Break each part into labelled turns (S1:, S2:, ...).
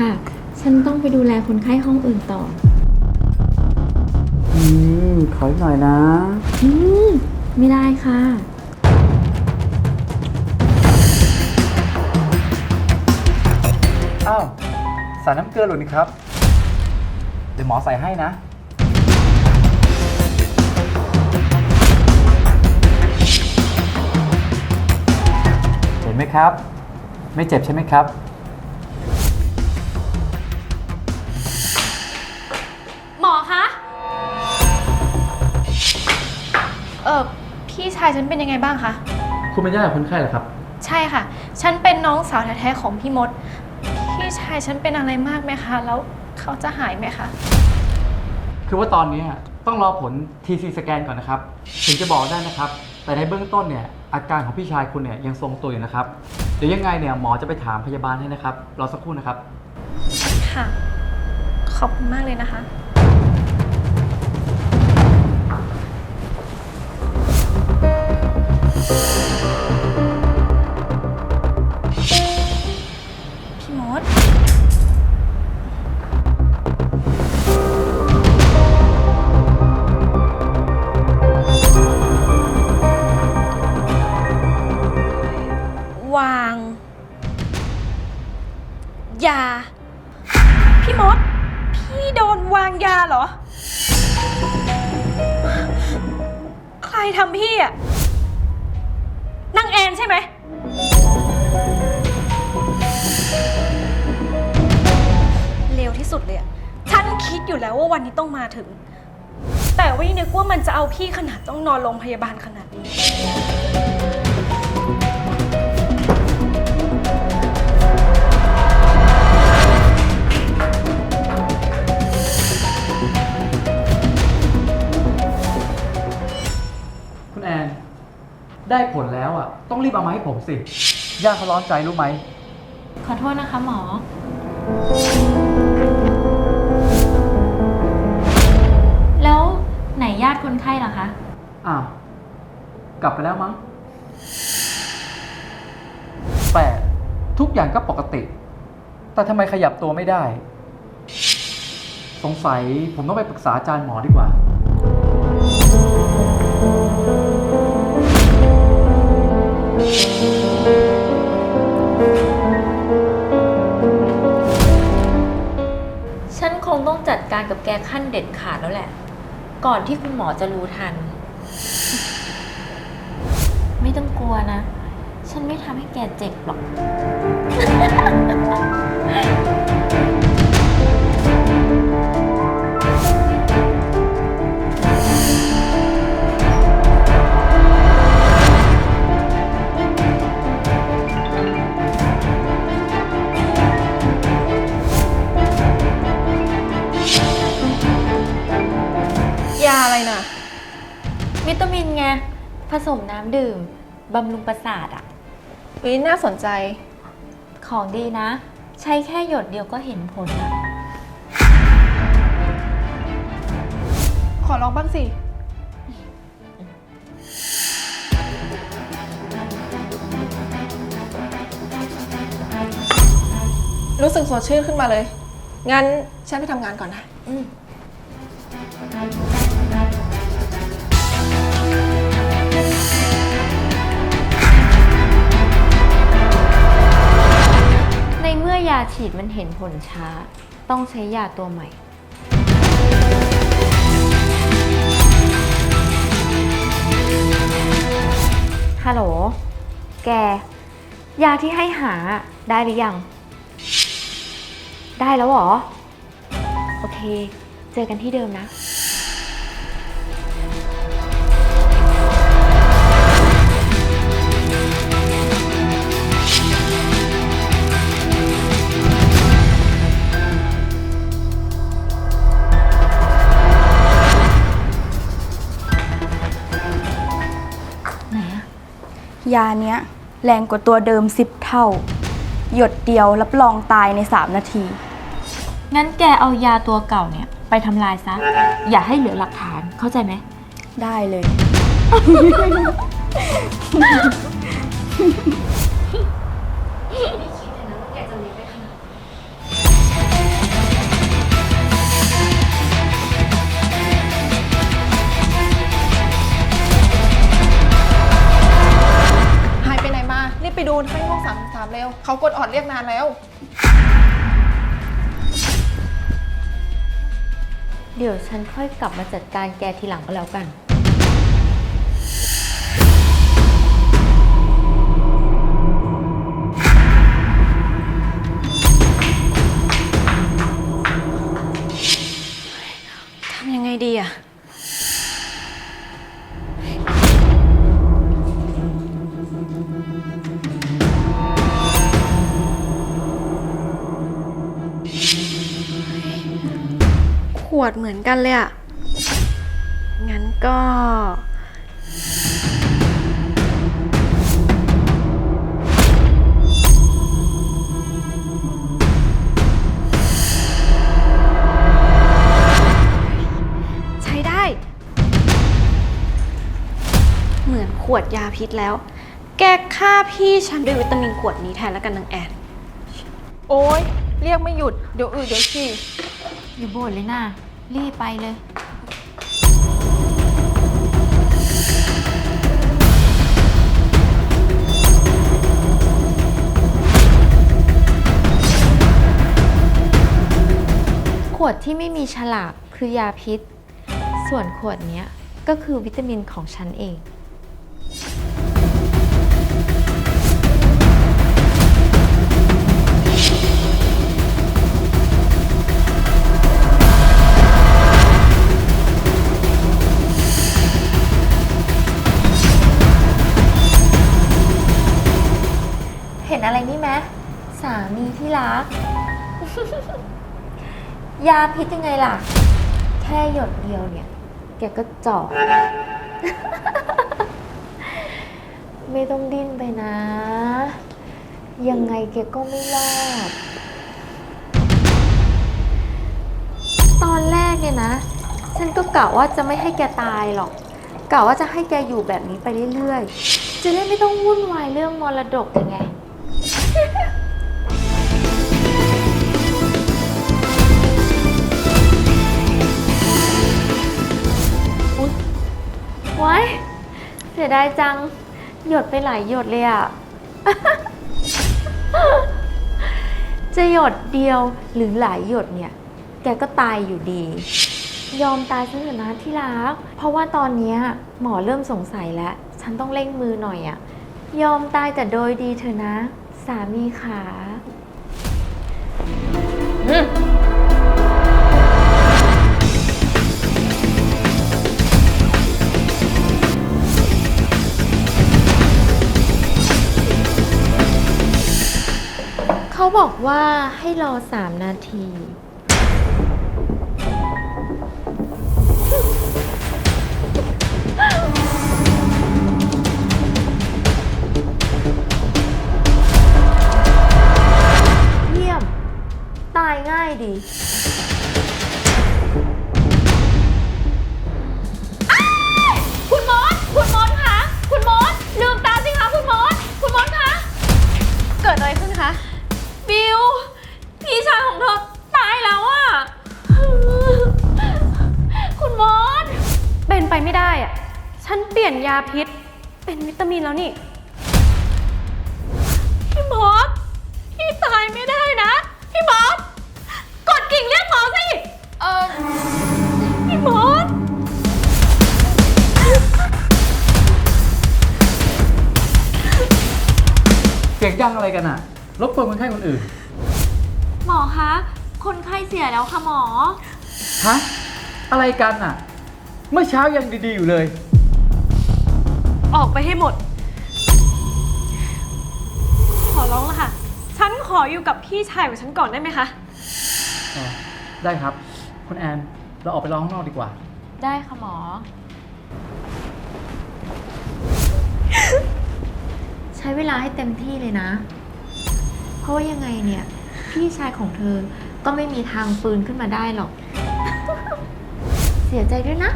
S1: อคะพอก่อนค่ะ ฉันต้องไปดูแลคนไข้ห้องอื่นต่อ
S2: อืม ขออีกหน่อยนะ
S1: อืม ไม่ได้ค่ะ
S2: อ้าว สารน้ำเกลือหลุดนี่ครับ เดี๋ยวหมอใส่ให้นะ เห็นไหมครับ ไม่เจ็บใช่ไหมครับ
S3: พี่ชายฉันเป็นยังไงบ้างคะ
S2: คุณเป็นญาติกับคนไข้เหรอครับ
S3: ใช่ค่ะ ฉันเป็นน้องสาวแท้ๆของพี่มด พี่ชายฉันเป็นอะไรมากไหมคะ แล้วเขาจะหายไหมคะ
S2: คือว่าตอนนี้ต้องรอผล TC สแกนก่อนนะครับ ถึงจะบอกได้นะครับ แต่ในเบื้องต้นเนี่ยอาการของพี่ชายคุณเนี่ยยังทรงตัวอยู่นะครับ เดี๋ยวยังไงเนี่ยหมอจะไปถามพยาบาลให้นะครับ รอสักครู่นะครับ
S3: ค่ะ ขอบคุณมากเลยนะคะ คิดอยู่แล้วว่าวันนี้ต้องมาถึง แต่ไม่นึกว่ามันจะเอาพี่ขนาดต้องนอนโรงพยาบาลขนาดนี้
S2: คุณแอน ได้ผลแล้วอะ ต้องรีบเอามาให้ผมสิญาติเขาร้อนใจรู้ไหม
S1: ขอโทษนะคะหมอ คนไข้ล่ะคะ
S2: อ้าวกลับไปแล้วมั้งแปลกทุกอย่างก็ปกติ แต่ทำไมขยับตัวไม่ได้ สงสัยผมต้องไปปรึกษาอาจารย์หมอดีกว่า
S1: ฉันคงต้องจัดการกับแกขั้นเด็ดขาดแล้วแหละ ก่อนที่คุณหมอจะรู้ทัน ไม่ต้องกลัวนะ ฉันไม่ทำให้แกเจ็บหรอก
S3: ไง
S1: ผสมน้ำดื่ม บำรุงประสาทอะ
S3: วิน่าสนใจ
S1: ของดีนะ ใช้แค่หยดเดียวก็เห็นผลอะ
S3: ขอลองบ้างสิ รู้สึกสดชื่นขึ้นมาเลย งั้นฉันไปทำงานก่อนนะ
S1: อืม ฉีดมันเห็นผลช้า ต้องใช้ยาตัวใหม่ ฮัลโหล แก ยาที่ให้หาได้หรือยัง ได้แล้วเหรอ โอเค เจอกันที่เดิมนะ
S4: ยาเนี้ยแรงกว่าตัวเดิม10เท่า หยดเดียวรับรองตายใน 3 นาที
S1: งั้นแกเอายาตัวเก่าเนี่ย ไปทำลายซะ อย่าให้เหลือหลักฐานเข้าใจไหม
S4: ได้เลย
S5: เขากดออดเรียกนานแล้ว
S1: เดี๋ยวฉันค่อยกลับมาจัดการแกทีหลังก็แล้วกัน
S3: ดเหมือนกันเลยอะงั้นก็ ใช้ได้ เหมือนขวดยาพิษแล้ว แกฆ่าพี่ฉันด้วยวิตามินขวดนี้แทนแล้วกันนางแอน
S5: โอ๊ย เรียกไม่หยุด เดี๋ยวอืดเดี๋ยวฉี่
S1: อย่าบ่นเลยนะ รีบไปเลย ขวดที่ไม่มีฉลากคือยาพิษ ส่วนขวดเนี้ยก็คือวิตามินของฉันเอง ยาพิษยังไงล่ะ แค่หยดเดียวเนี่ย แกก็เจาะ ไม่ต้องดิ้นไปนะ ยังไงแกก็ไม่รอด ตอนแรกเนี่ยนะ ฉันก็กะว่าจะไม่ให้แกตายหรอกกะว่าจะให้แกอยู่แบบนี้ไปเรื่อยๆ จะได้ไม่ต้องวุ่นวายเรื่องมรดกยังไง สียดายจัง หยดไปหลายหยดเลยอะ จะหยดเดียวหรือหลายหยดเนี่ย แกก็ตายอยู่ดี ยอมตายซะเถอะนะที่รัก เพราะว่าตอนเนี้ยหมอเริ่มสงสัยแล้ว ฉันต้องเร่งมือหน่อยอะยอมตายแต่โดยดีเถอะนะ สามีขา เขาบอกว่าให้รอสามนาที เยี่ยม ตายง่ายดี ลี่ย
S3: นยาพิษ เป็นวิตามินแล้วนี่
S1: พี่มดพี่ตายไม่ได้นะ พี่มดกดกิ่งเรียกหมอสิ
S5: เออ
S1: พี่มด
S2: เสียงดังอะไรกันอะรบกวนคนไข้คนอื่น
S1: หมอคะ คนไข้เสียแล้วค่ะหมอ
S2: ฮะ อะไรกันอะเมื่อเช้ายังดีๆอยู่เลย
S3: ออกไปให้หมด ขอร้องละค่ะ ฉันขออยู่กับพี่ชายของฉันก่อนได้ไหมคะ
S2: อ๋อได้ครับ คุณแอน เราออกไปรอข้างนอกดีกว่า
S1: ได้ค่ะหมอ ใช้เวลาให้เต็มที่เลยนะ เพราะว่ายังไงเนี่ย พี่ชายของเธอก็ไม่มีทางฟื้นขึ้นมาได้หรอก เสียใจด้วยนะ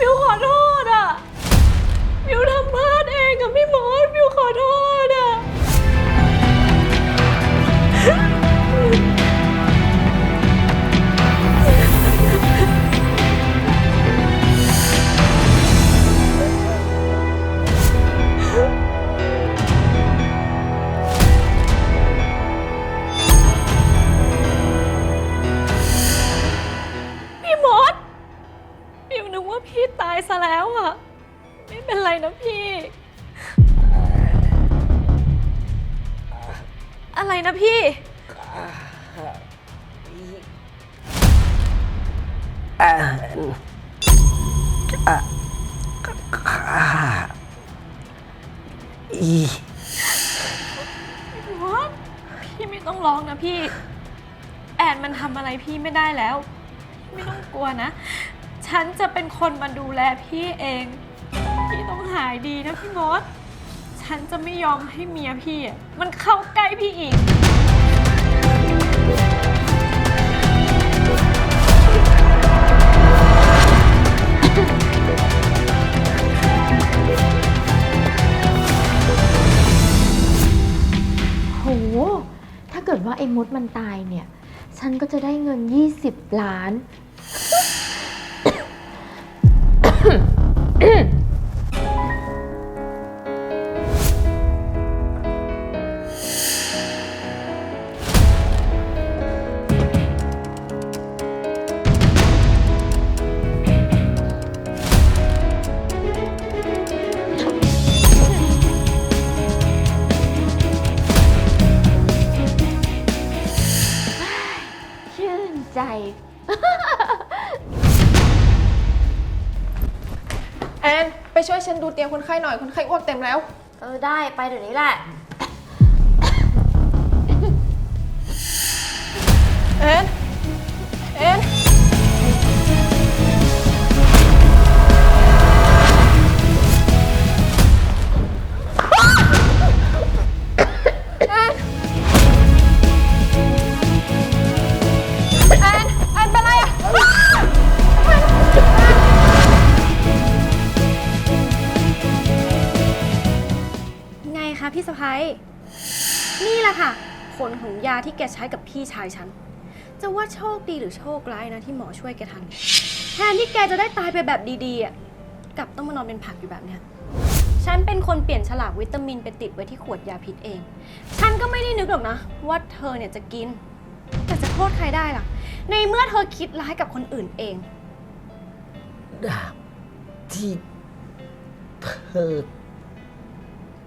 S3: มิวขอโทษอะมิวทำพลาดเองกับพี่มดมิวขอโทษ พี่ไม่ได้แล้วไม่ต้องกลัวนะ ฉันจะเป็นคนมาดูแลพี่เอง พี่ต้องหายดีนะพี่มด ฉันจะไม่ยอมให้เมียพี่อะมันเข้าใกล้พี่อีก
S1: โห ถ้าเกิดว่าไอ้มดมันตายเนี่ย ฉันก็จะได้เงิน 20 ล้าน
S5: ฉันดูเตียงคนไข้หน่อย คนไข้อ้วกเต็มแล้ว
S1: เออได้ไปเดี๋ยวนี้แหละ
S5: แอน
S3: ผลของยาที่แกใช้กับพี่ชายฉัน จะว่าโชคดีหรือโชคร้ายนะที่หมอช่วยแกทัน แทนที่แกจะได้ตายไปแบบดีๆอะกลับต้องมานอนเป็นผักอยู่แบบเนี้ย ฉันเป็นคนเปลี่ยนฉลากวิตามินไปติดไว้ที่ขวดยาพิษเอง ฉันก็ไม่ได้นึกหรอกนะ ว่าเธอเนี่ยจะกิน แต่จะโทษใครได้ล่ะ ในเมื่อเธอคิดร้ายกับคนอื่นเอง
S6: ดาบที่เธอ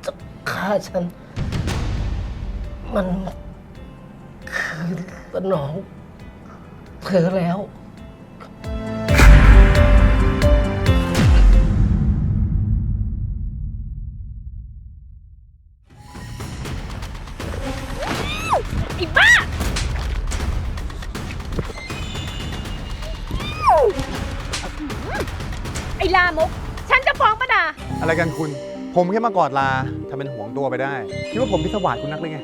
S6: จะฆ่าฉัน มันคือสนองเธอแล้ว
S3: ไอ้บ้า ไอ้ลามก ฉันจะฟ้องป้าดา
S7: อะไรกันคุณ ผมแค่มากอดลาทำเป็นห่วงตัวไปได้ คิดว่าผมพิศวาสคุณนักเลยไง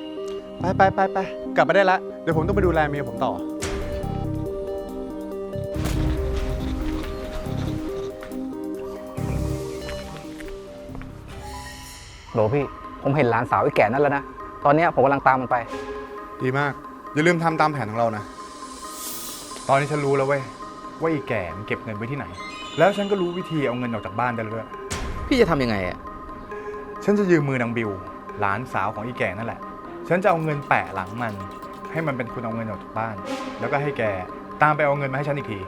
S7: ไปไปไปไปกลับมาได้ละ เดี๋ยวผมต้องไปดูแลเมียผมต่อ
S8: โหลพี่ ผมเห็นหลานสาวไอ้แก่นั่นแล้วนะ ตอนเนี้ยผมกำลังตามมันไป
S7: ดีมาก อย่าลืมทำตามแผนของเรานะ ตอนนี้ฉันรู้แล้วเว้ย ว่าอีแก่มันเก็บเงินไว้ที่ไหน แล้วฉันก็รู้วิธีเอาเงินออกจากบ้านได้แล้วด้วย
S8: พี่จะทำยังไงอะ
S7: ฉันจะยืมมือนางบิว หลานสาวของอีแก่นั่นแหละ ฉันจะเอาเงินแปะหลังมัน ให้มันเป็นคนเอาเงินออกจากบ้าน แล้วก็ให้แกตามไปเอาเงินมาให้ฉันอีกที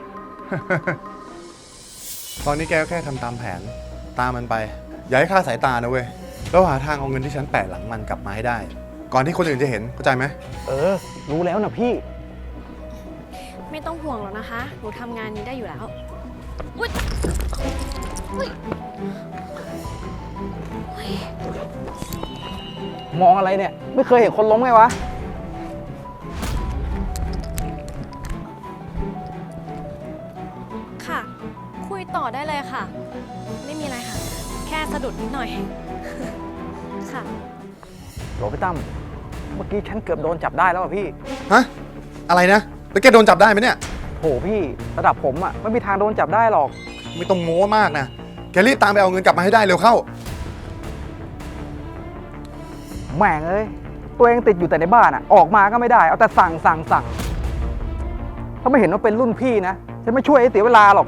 S7: ตอนนี้แกก็แค่ทำตามแผน ตามมันไป อย่าให้คลาดสายตานะเว้ย แล้วหาทางเอาเงินที่ฉันแปะหลังมันกลับมาให้ได้ ก่อนที่คนอื่นจะเห็นเข้าใจไหม
S8: เออ รู้แล้วนะพี่
S3: ไม่ต้องห่วงหรอกนะคะ หนูทำงานนี้ได้อยู่แล้ว
S8: มองอะไรเนี่ย ไม่เคยเห็นคนล้มไงวะ
S3: ค่ะ คุยต่อได้เลยค่ะ ไม่มีอะไรค่ะ แค่สะดุดนิดหน่อย ค่ะ
S8: โหลพี่ตั้ม เมื่อกี้ฉันเกือบโดนจับได้แล้วอะพี่
S7: ฮะ อะไรนะ แล้วแกโดนจับได้ไหมเนี่ย
S8: โหพี่ระดับผมอะไม่มีทางโดนจับได้หรอก
S7: ไม่ต้องโม้มากนะ แกรีบตามไปเอาเงินกลับมาให้ได้เร็วเข้า
S8: แม่งเอ้ย ตัวเองติดอยู่แต่ในบ้านอะออกมาก็ไม่ได้ เอาแต่สั่งสั่งสั่ง ถ้าไม่เห็นว่าเป็นรุ่นพี่นะฉันไม่ช่วยให้เสียเวลาหรอก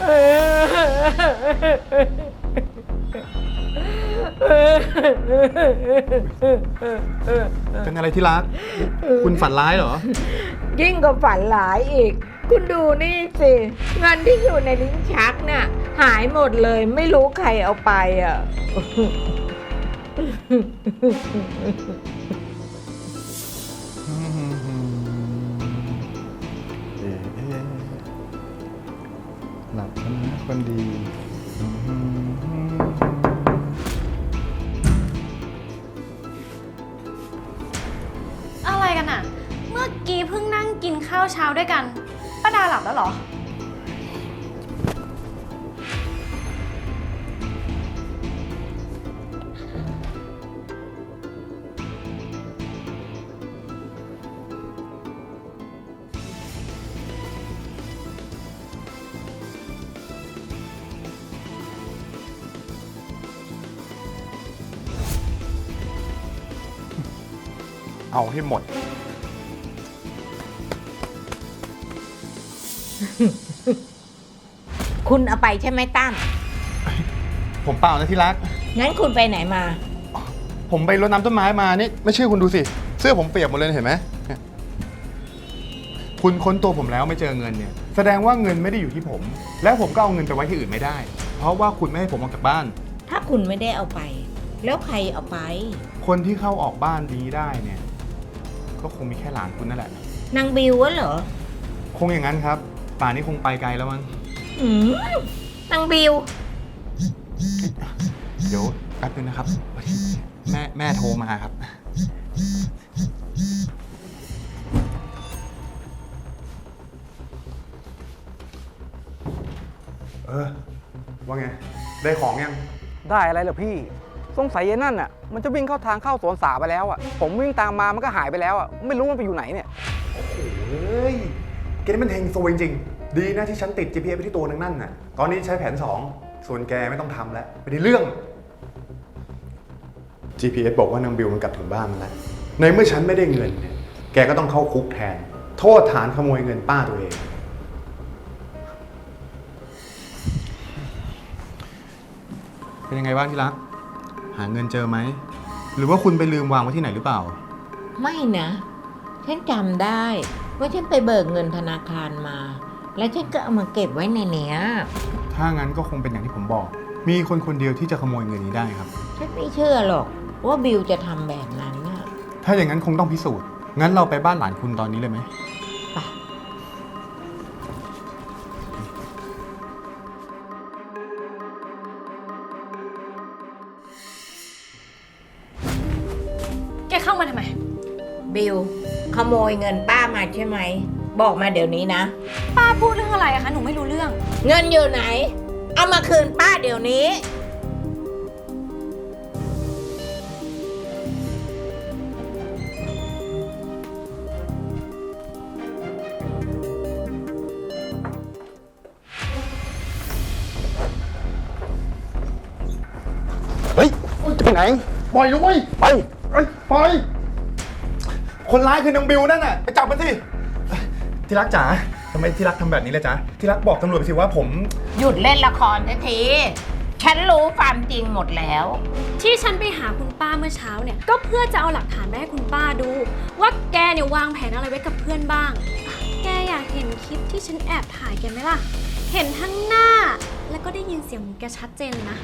S6: เเป็
S7: นอะไรที่รัก คุณฝันร้ายเหรอ
S5: ยิ่งกว่าฝันหลายอีก คุณดูนี่สิ เงินที่อยู่ในลิ้นชักน่ะ หายหมดเลยไม่รู้ใครเอาไปอะ
S7: หลับกันนะคนดี
S3: อะาวเช้าด้วยกัน ป้าดาหลับแล้วเหรอ
S7: เอาให้หมด
S5: คุณเอาไปใช่ไหมตั้ม
S7: ผมเปล่านะที่รัก
S5: งั้นคุณไปไหนมา
S7: ผมไปรดน้ำต้นไม้มานี่ไม่เชื่อคุณดูสิ เสื้อผมเปียกหมดเลยเห็นไหมเนี่ยคุณค้นตัวผมแล้วไม่เจอเงินเนี่ย แสดงว่าเงินไม่ได้อยู่ที่ผม แล้วผมก็เอาเงินไปไว้ที่อื่นไม่ได้ เพราะว่าคุณไม่ให้ผมออกจากบ้าน
S5: ถ้าคุณไม่ได้เอาไป แล้วใครเอาไป
S7: คนที่เข้าออกบ้านนี้ได้เนี่ย ก็คงมีแค่หลานคุณนั่นแหละ
S5: นางบิววะเหรอ
S7: คงอย่างนั้นครับ ป่านนี้คงไปไกลแล้วมั้ง
S5: อืมนางบิว
S7: เดี๋ยวแป๊บนึงนะครับพอดีแม่แม่โทรมาครับ เออ ว่าไง ได้ของยัง
S8: ได้อะไรเหรอพี่ สงสัยไอ้นั่นอะ มันจะวิ่งเข้าทางเข้าสวนสาไปแล้วอะ ผมวิ่งตามมามันก็หายไปแล้วอะ ไม่รู้มันไปอยู่ไหนเนี่ย
S7: เฮ้ยแกนี่มันเฮงซวยจริงๆ ดีนะที่ฉันติด GPS ไปที่ตัวนึงนั่นน่ะ ตอนนี้ใช้แผน 2 ส่วนแกไม่ต้องทำแล้วไม่ได้เรื่อง GPS บอกว่านางบิวมันกลับถึงบ้านมันแล้ว ในเมื่อฉันไม่ได้เงินเนี่ย แกก็ต้องเข้าคุกแทน โทษฐานขโมยเงินป้าตัวเอง เป็นยังไงบ้างที่รัก หาเงินเจอไหม หรือว่าคุณไปลืมวางไว้ที่ไหนหรือเปล่า
S5: ไม่นะ ฉันจำได้ว่าฉันไปเบิกเงินธนาคารมา แล้วฉันก็เอามาเก็บไว้ในเนี้ย
S7: ถ้างั้นก็คงเป็นอย่างที่ผมบอก มีคนคนเดียวที่จะขโมยเงินนี้ได้ครับ
S5: ฉันไม่เชื่อหรอกว่าบิวจะทำแบบนั้นน่ะ
S7: ถ้าอย่างนั้นคงต้องพิสูจน์ งั้นเราไปบ้านหลานคุณตอนนี้เลยไหม
S5: ไป
S3: แกเข้ามาทำไม
S5: บิวขโมยเงินป้ามาใช่ไหม บอกมาเดี๋ยวนี้นะ
S3: ป้าพูดเรื่องอะไรอะคะ หนูไม่รู้เรื่อง
S5: เงินอยู่ไหน เอามาคืนป้าเดี๋ยวนี้
S7: เฮ้ยจะไปไหน ปล่อยนะเว้ยไป เอ้ยปล่อย คนร้ายคือนางบิวนั่นน่ะ ไปจับมันสิเอ้ย ที่รักจ๋าทำไมที่รักทำแบบนี้เลยจ๊ะที่รักบอกตำรวจไปสิว่าผม
S5: หยุดเล่นละครสักที ฉันรู้ความจริงหมดแล้ว
S3: ที่ฉันไปหาคุณป้าเมื่อเช้าเนี่ย ก็เพื่อจะเอาหลักฐานไปให้คุณป้าดู ว่าแกเนี่ยวางแผนอะไรไว้กับเพื่อนบ้างอะแกอยากเห็นคลิปที่ฉันแอบถ่ายแกไหมล่ะ เห็นทั้งหน้า แล้วก็ได้ยินเสียงของแกชัดเจนเลยนะ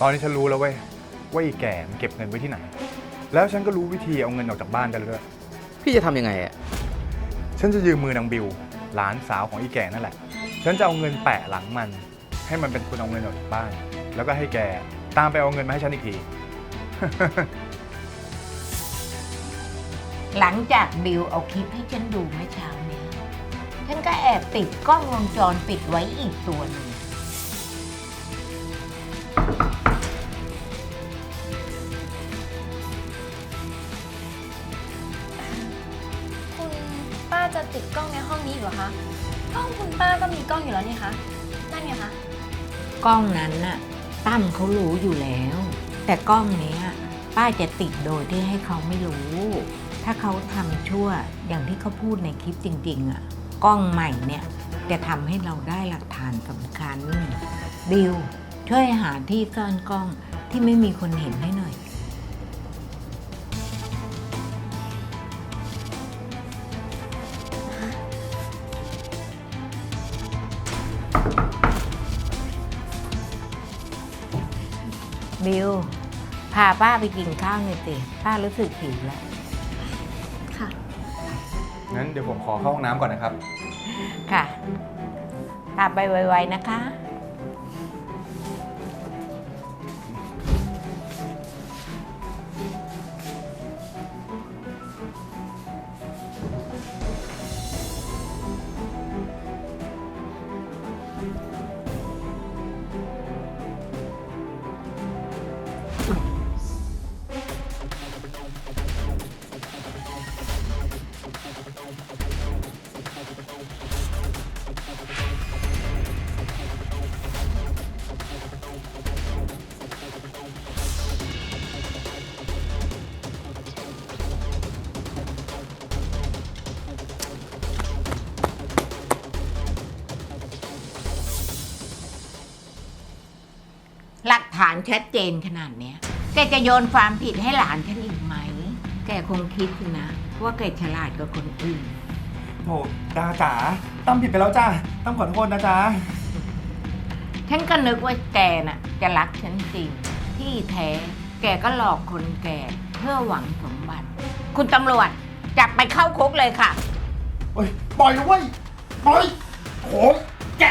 S7: ตอนนี้ฉันรู้แล้วเว้ยว่าอีแก่มันเก็บเงินไว้ที่ไหน แล้วฉันก็รู้วิธีเอาเงินออกจากบ้านได้แล้วด้วย
S8: พี่จะทำยังไงอะ
S7: ฉันจะยืมมือนางบิว หลานสาวของอีแก่นั่นแหละ ฉันจะเอาเงินแปะหลังมัน ให้มันเป็นคนเอาเงินออกจากบ้าน แล้วก็ให้แกตามไปเอาเงินมาให้ฉันอีกที
S5: หลังจากบิวเอาคลิปให้ฉันดูเมื่อเช้าเนี้ย ฉันก็แอบติดกล้องวงจรปิดไว้อีกตัวหนึ่ง
S3: นี้องคุณป้าก็มีกล้องอยู่แล้วนี่คะนั่นไงคะ
S5: กล้องนั้นน่ะตั้มเขารู้อยู่แล้ว แต่กล้องเนี้ยป้าจะติดโดยที่ให้เขาไม่รู้ ถ้าเขาทำชั่วอย่างที่เขาพูดในคลิปจริงๆอะกล้องใหม่เนี่ยจะทำให้เราได้หลักฐานสำคัญบิลช่วยหาที่ซ่อนกล้องที่ไม่มีคนเห็นให้หน่อยาป้าไปกินข้าวหน่อยสิป้ารู้สึกหิวแล้ว
S3: ค่ะ
S7: งั้นเดี๋ยวผมขอเข้าห้องน้ำก่อนนะครับ
S5: ค่ะพาไปไวๆนะคะ ฐานชัดเจนขนาดเนี้ย แกจะโยนความผิดให้หลานฉันอีกไหม แกคงคิดสินะ ว่าแกฉลาดกว่าคนอื่น
S9: โถดาจ๋าตั้มผิดไปแล้วจ้าตั้มขอโทษนะจ๊ะ
S5: ฉันก็นึกว่าแกน่ะ จะรักฉันจริง ที่แท้ แกก็หลอกคนแก่เพื่อหวังสมบัติ คุณตำรวจจับไปเข้าคุกเลยค่ะ
S9: เฮ้ยปล่อยนะเว้ยปล่อยโหแก